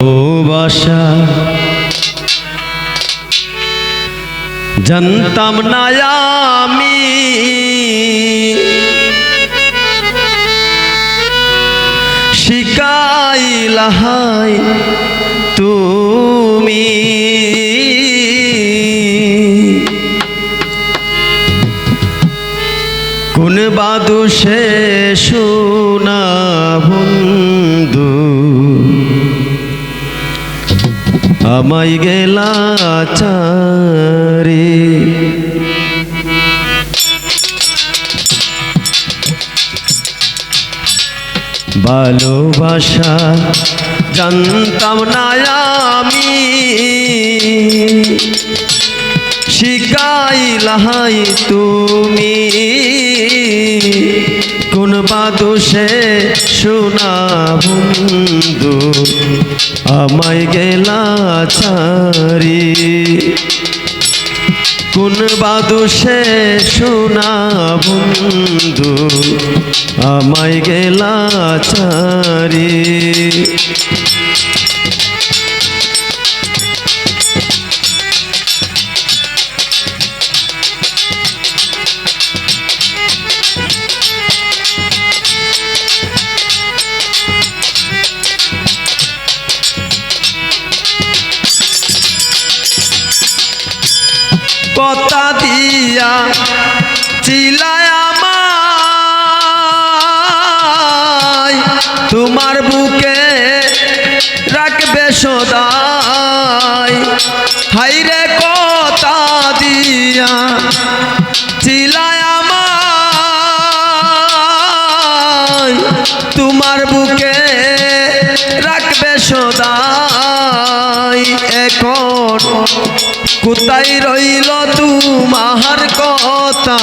ভালোবাসা জানতাম না আমি। শিকাইলাহাই তুমি। কোন বাদু সে শোনা আমায় গেলা চারে ভালোবাসা জানতাম না আমি। শিকাইলাহাই তুমি। বাদোষে শোনা বন্ধু আমায় গেলা চারি। কোন বাদুষে শোনা বন্ধু আমায় গেলা চারি। দিয়া চিলায় তোমার বুকে রাখবে সদাই হাইরে কথা দিয়া চিলায় আমায় তোমার বুকে কোথায় রইল তুমার কথা?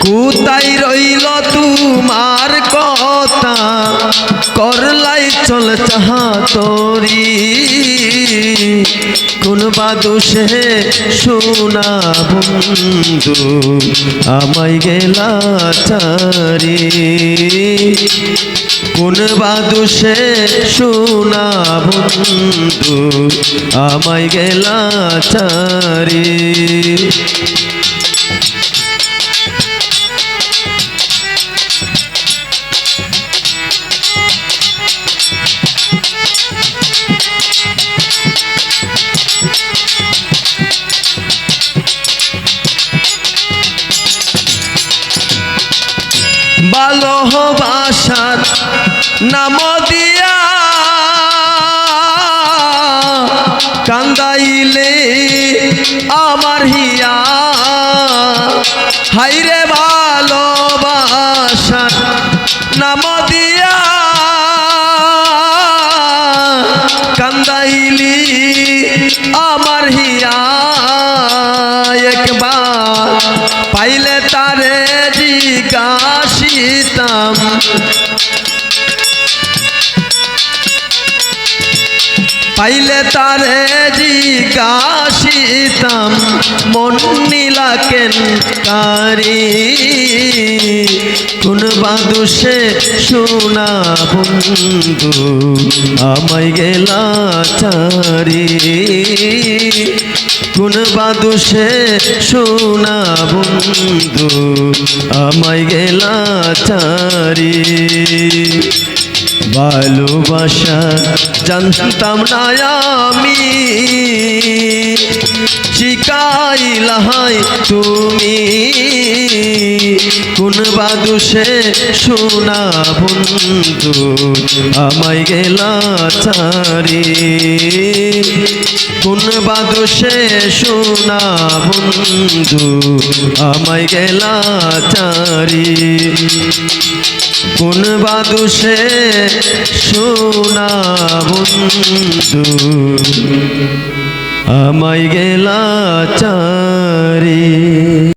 কোথায় রইল তুমার কথা? করলাই চল চাহা তোরি। কোন বাদুষে সোনা বন্ধু আমায় গেলা চারি কোন বাদুষে সোনা বন্ধু আমায় গেলা চারি ভালোবাসার নাম দিয়া কান্দাইলে আমার হিয়া। হাইরে ভালোবাসার নাম দিয়া কান্দাইলি আমার হিয়া। একবার পাইলে তারে জিজ্ঞাসিতাম পাইলে তারে জিজ্ঞাসিতাম, মন নীলা কেন কারি? কোন বাদুষে সোনা বন্ধু, আমায় গেলা চারি। কোন বাদুষে সোনা বন্ধু আমায় গেলা চারি। ভালোবাসা জানতাম না আমি। শিকাইলাহাই তুমি। কোন বাদুষে সোনা বন্ধু, আমায় গেলা চারি কোন বাদুষে সোনা বন্ধু, আমায় গেলা চারি কোন বাদুষে সোনা বন্ধু। আমায় গেলা চারি।